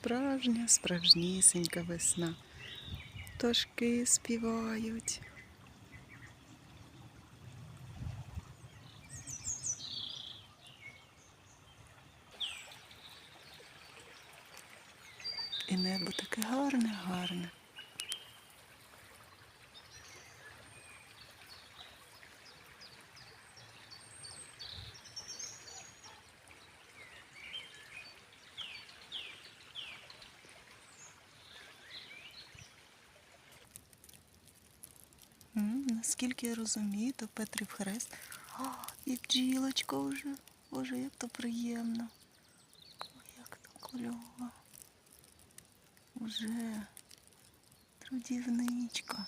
Справжня, справжнісінька весна. Пташки співають. І небо таке гарне, гарне. Наскільки я розумію, то Петрів хрест. О, і бджілочка вже. Боже, як то приємно. Ой, як то кльово. Уже трудівничка.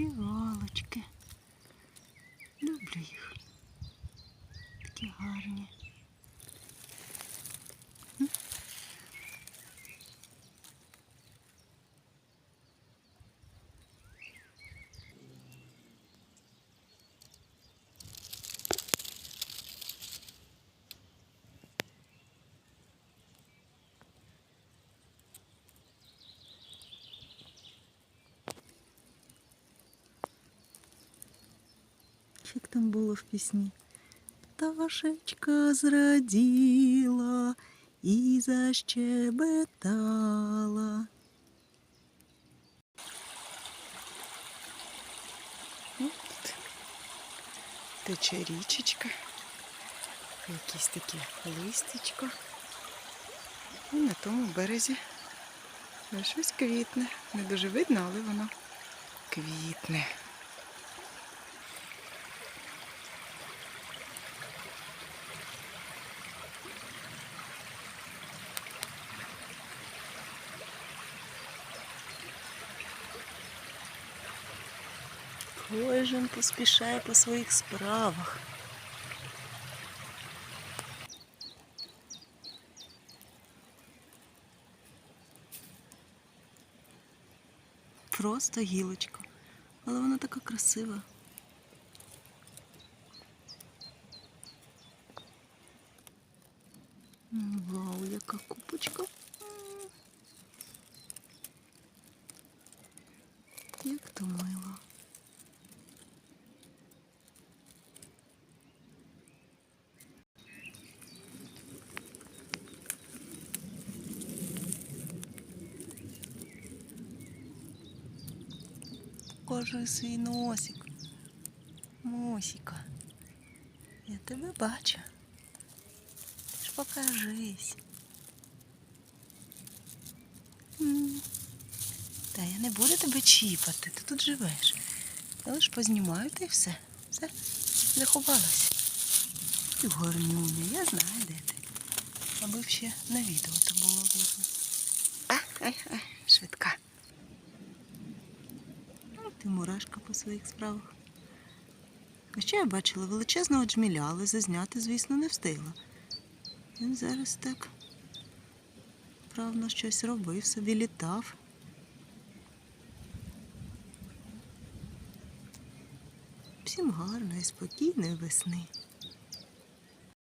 Фіалочки. Люблю їх. Такі гарні. Як там було в пісні? Пташечка зраділа і защебетала. От тече річечка, якісь такі листячка. І на тому березі щось квітне. Не дуже видно, але воно квітне. Кожен поспішає по своїх справах. Просто гілочка. Але вона така красива. Вау, яка купочка. Як то мило. Покажи свій носик. Мусіка. Я тебе бачу. Ти ж покажись. Та я не буду тебе чіпати, ти тут живеш. Я лиш познімаю та й все. Все, заховалась. Ти горнюня, я знаю, де ти. Аби ще на відео то було видно. Швидка. Ти мурашка по своїх справах. А ще я бачила величезного джміля, але зазняти, звісно, не встигла. Він зараз так вправно щось робив, собі літав. Всім гарної, спокійної весни.